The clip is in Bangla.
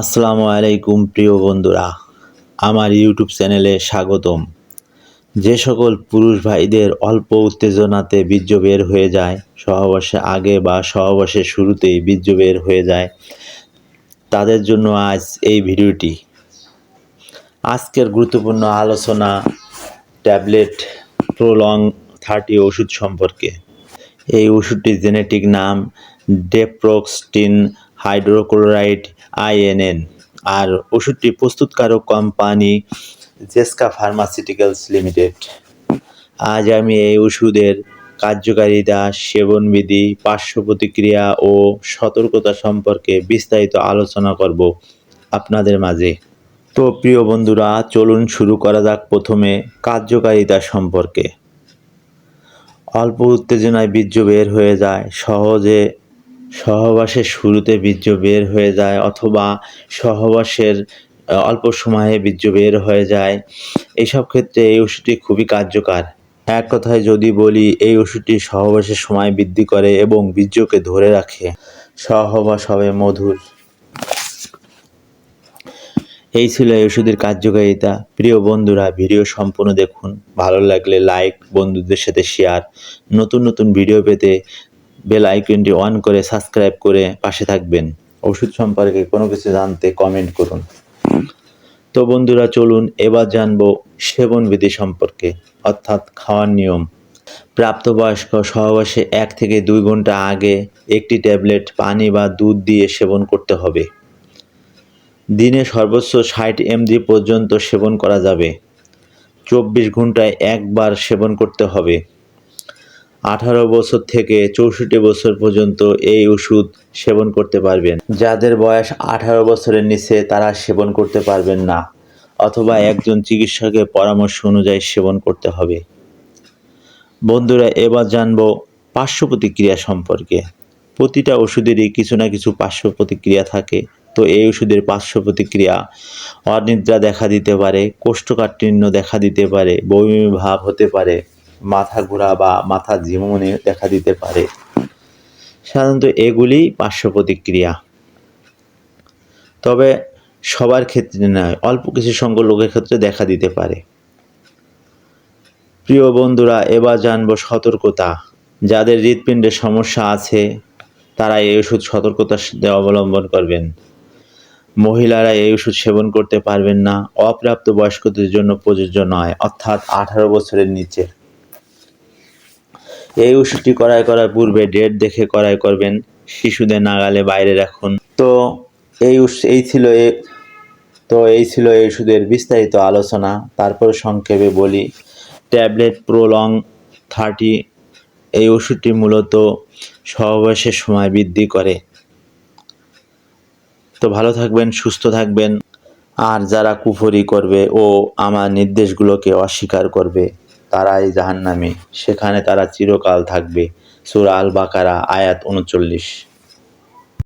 আসসালামু আলাইকুম, প্রিয় বন্ধুরা। আমার ইউটিউব চ্যানেলে স্বাগতম। যে সকল পুরুষ ভাইদের অল্প উত্তেজনাতে বীর্য বের হয়ে যায়, সহবাসে আগে বা সহবাসের শুরুতেই বীর্য বের হয়ে যায়, তাদের জন্য আজ এই ভিডিওটি। আজকের গুরুত্বপূর্ণ আলোচনা ট্যাবলেট প্রোলং থার্টি ওষুধ সম্পর্কে। এই ওষুধটির জেনেটিক নাম ডেপ্রোক্সটিন হাইড্রোক্লোরাইড আইএনএন আর ওষুধটি প্রস্তুতকারক কোম্পানি জেসকা ফার্মাসিউটিক্যালস লিমিটেড। আজ আমি এই ওষুধের কার্যকারিতা, সেবনবিধি পার্শ্ব প্রতিক্রিয়া ও সতর্কতা সম্পর্কে বিস্তারিত আলোচনা করব আপনাদের মাঝে। তো প্রিয় বন্ধুরা, চলুন শুরু করা যাক প্রথমে কার্যকারিতা সম্পর্কে। অল্প উত্তেজনায় বীর্য বের হয়ে যায়, সহজে সহবাসের শুরুতে বীর্য বের হয়ে যায় অথবা সহবাসের অল্প সময়ে বীর্য বের হয়ে যায়। এইসব ক্ষেত্রে এই ওষুধটি খুবই কার্যকর। এক কথায় যদি বলি, এই ওষুধটি সহবাসের সময় বৃদ্ধি করে এবং বীর্যকে ধরে রাখে। সহবাস হবে মধুর। এই ছিল এই ওষুধের কার্যকারিতা। প্রিয় বন্ধুরা, ভিডিও সম্পূর্ণ দেখুন। ভালো লাগলে লাইক বন্ধুদের সাথে শেয়ার নতুন নতুন ভিডিও পেতে বেল আইকনটি অন করে সাবস্ক্রাইব করে পাশে থাকবেন। ওষুধ সম্পর্কে কোনো কিছু জানতে কমেন্ট করুন। তো বন্ধুরা, চলুন এবার জানব সেবনবিধি সম্পর্কে, অর্থাৎ খাওয়ার নিয়ম। প্রাপ্তবয়স্ক সহবাসে এক থেকে দুই ঘণ্টা আগে একটি ট্যাবলেট, পানি বা দুধ দিয়ে সেবন করতে হবে। দিনে সর্বোচ্চ ষাট এমজি পর্যন্ত সেবন করা যাবে। চব্বিশ ঘন্টায় একবার সেবন করতে হবে। আঠারো বছর থেকে চৌষট্টি বছর পর্যন্ত এই ওষুধ সেবন করতে পারবেন। যাদের বয়স আঠারো বছরের নিচে তারা সেবন করতে পারবেন না, অথবা একজন চিকিৎসকের পরামর্শ অনুযায়ী সেবন করতে হবে। বন্ধুরা, এবার জানব পার্শ্ব প্রতিক্রিয়া সম্পর্কে। প্রতিটা ওষুধেরই কিছু না কিছু পার্শ্ব প্রতিক্রিয়া থাকে। তো এই ওষুধের পার্শ্ব প্রতিক্রিয়া অনিদ্রা দেখা দিতে পারে, কোষ্ঠকাঠিন্য দেখা দিতে পারে, বমি ভাব হতে পারে। মাথা ঘোরা বা মাথা ঝিমুনি দেখা দিতে পারে। সাধারণত এগুলি পার্শ্ব প্রতিক্রিয়া তবে সবার ক্ষেত্রে নয়, অল্প কিছু সংখ্যক লোকের ক্ষেত্রে দেখা দিতে পারে। প্রিয় বন্ধুরা, এবার জানব সতর্কতা। যাদের হৃৎপিণ্ডের সমস্যা আছে, তারা এই ওষুধ সতর্কতা অবলম্বন করবেন। মহিলারা এই ওষুধ সেবন করতে পারবেন না। অপ্রাপ্ত বয়স্কদের জন্য প্রযোজ্য নয়, অর্থাৎ আঠারো বছরের নিচে এই ওষুধটি করাই করার পূর্বে ডেট দেখে করাই করবেন, শিশুদের নাগালে বাইরে রাখুন। তো এই এই ছিল তো এই ছিল এই ওষুধের বিস্তারিত আলোচনা। তারপর সংক্ষেপে বলি, ট্যাবলেট প্রোলং থার্টি, এই ওষুধটি মূলত সহবাসের সময় বৃদ্ধি করে। তো ভালো থাকবেন, সুস্থ থাকবেন, আর যারা কুফরি করবে ও আমার নির্দেশগুলোকে অস্বীকার করবে তারাই জাহান্নামে। সেখানে তারা চিরকাল থাকবে। সুরা আল বাকারা আয়াত উনচল্লিশ।